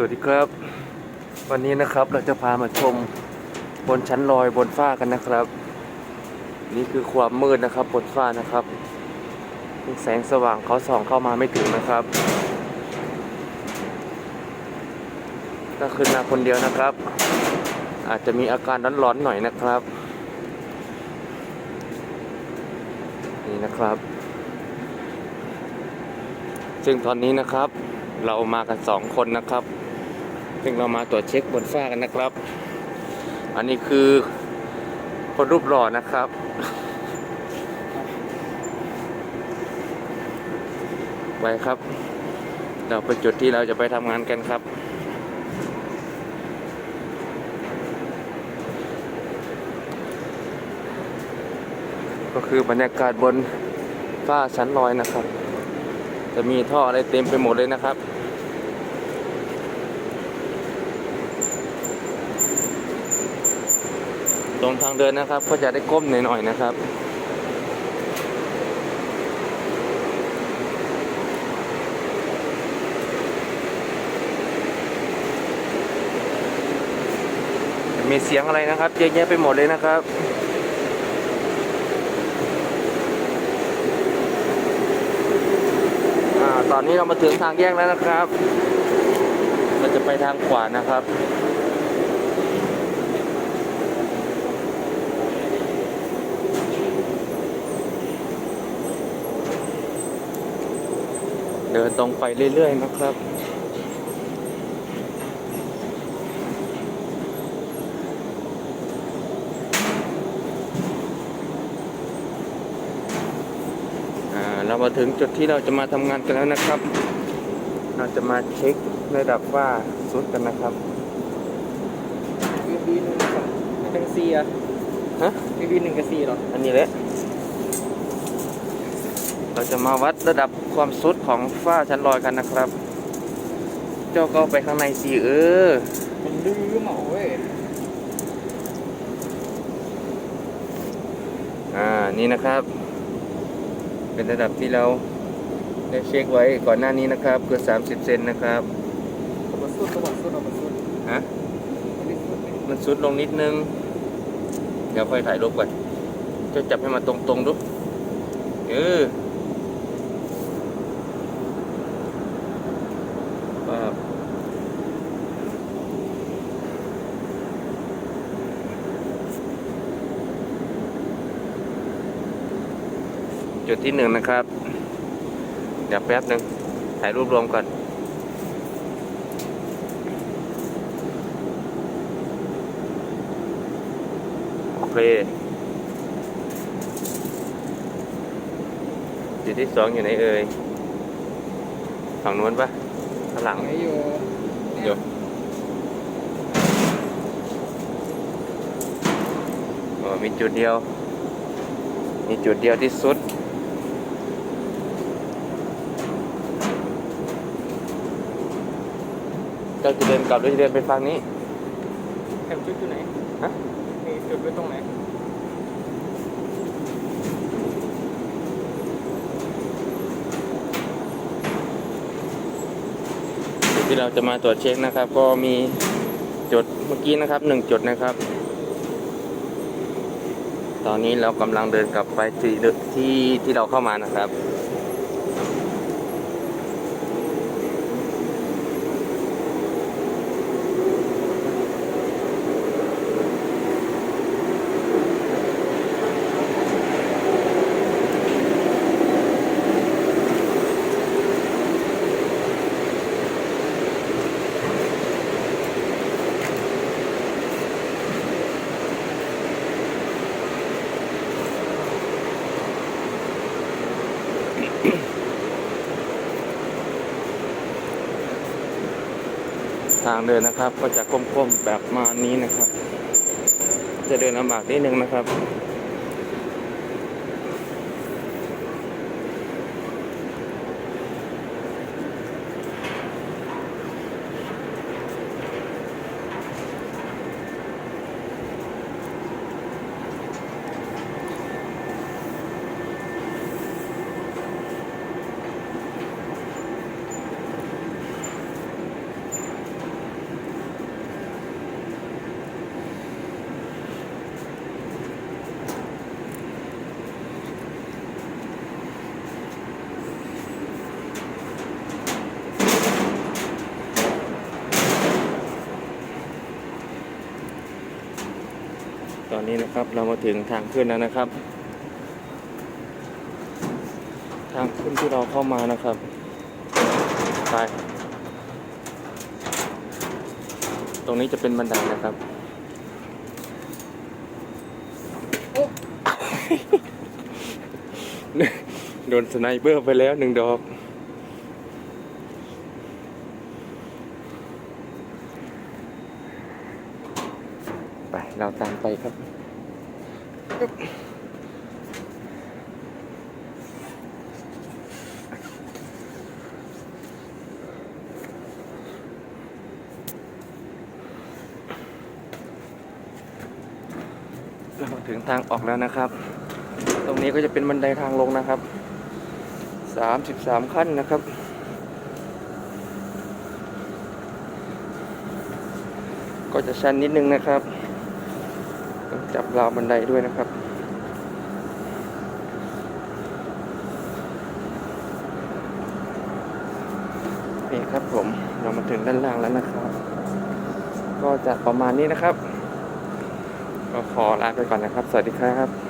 สวัสดีครับ วันนี้นะครับเราจะพามาชมบนชั้นลอยบนฟ้ากันนะครับ นี่คือความมืดนะครับบนฟ้านะครับ แสงสว่างเขาส่องเข้ามาไม่ถึงนะครับถ้าขึ้นมาคนเดียวนะครับ อาจจะมีอาการร้อนๆหน่อยนะครับ นี่นะครับ ซึ่งตอนนี้นะครับเรามากันสองคนนะครับ ซึ่งเรามาตรวจเช็คบนฟ้ากันนะครับ อันนี้คือคนรูปหล่อนะครับ ไปครับ เราไปจุดที่เราจะไปทำงานกันครับก็คือบรรยากาศบนฟ้าชั้นลอยนะครับ จะมีท่ออะไรเต็มไปหมดเลยนะครับ ตรงทางเดินนะครับ ก็จะได้ก้มหน่อยๆนะครับมีเสียงอะไรนะครับเยอะแยะไปหมดเลยนะครับ ตอนนี้เรามาถึงทางแยกแล้วนะครับเราจะไปทางขวานะครับ เดินตรงไปเรื่อยๆนะครับอ่าเรามาถึงจุดที่เราจะมาทำงานกันแล้วนะครับ เราจะมาเช็คระดับว่าสุดกันนะครับคือบีหนึ่งกับทั้งซีอะฮะคือบีหนึ่งกับซีเหรอ อันนี้แหละ เราจะมาวัดระดับความสุดของฝ้าชั้นลอยกันนะครับ เจ้าก็ไปข้างในสิเออมันลืมเหรอเว้ยอ่านี่นะครับ เป็นระดับที่เราได้เช็คไว้ก่อนหน้านี้นะครับเกือบ30เซนนะครับเอามาสุดเอามาสุดเอามาสุดฮะไม่ได้สุดไม่ได้มันสุดลงนิดนึง เดี๋ยวค่อยถ่ายรูปก่อนจะจับให้มันตรงๆดูเออ จุดที่หนึ่งนะครับ เดี๋ยวแป๊บหนึ่งถ่ายรูปรวมก่อน โอเค จุดที่สองอยู่ไหนเอ่ย ฝั่งนู้นปะข้างหลังไหนอยู่เดี๋ยวอ๋อมีจุดเดียว มีจุดเดียวที่สุด ก็จะเดินกลับหรือจะเดินไปฝั่งนี้แถมจุดอยู่ไหนฮะมีจุดไว้ตรงไหนจุดที่เราจะมาตรวจเช็คนะครับ ก็มีจุดเมื่อกี้นะครับหนึ่งจุดนะครับ ตอนนี้เรากำลังเดินกลับไปที่ที่ที่เราเข้ามานะครับางเดินนะครับ ก็จะก้มๆแบบมานี้นะครับ จะเดินลำบากนิดนึงนะครับ นนี้นะครับ เรามาถึงทางขึ้นแล้วนะครับ ทางขึ้นที่เราเข้ามานะครับไปตรงนี้จะเป็นบันไดนะครับโดนสไนเปอร์ไปแล้วหนึ่งดอก ไป เราตามไปครับ เราถึงทางออกแล้วนะครับ ตรงนี้ก็จะเป็นบันไดทางลงนะครับสามสิบสามขั้นนะครับก็จะชันนิดนึงนะครับ ต้องจับราวบันไดด้วยนะครับนี่ครับผมเรามาถึงด้านล่างแล้วนะครับ ก็จะประมาณนี้นะครับ ก็ขอลาไปก่อนนะครับ สวัสดีครับ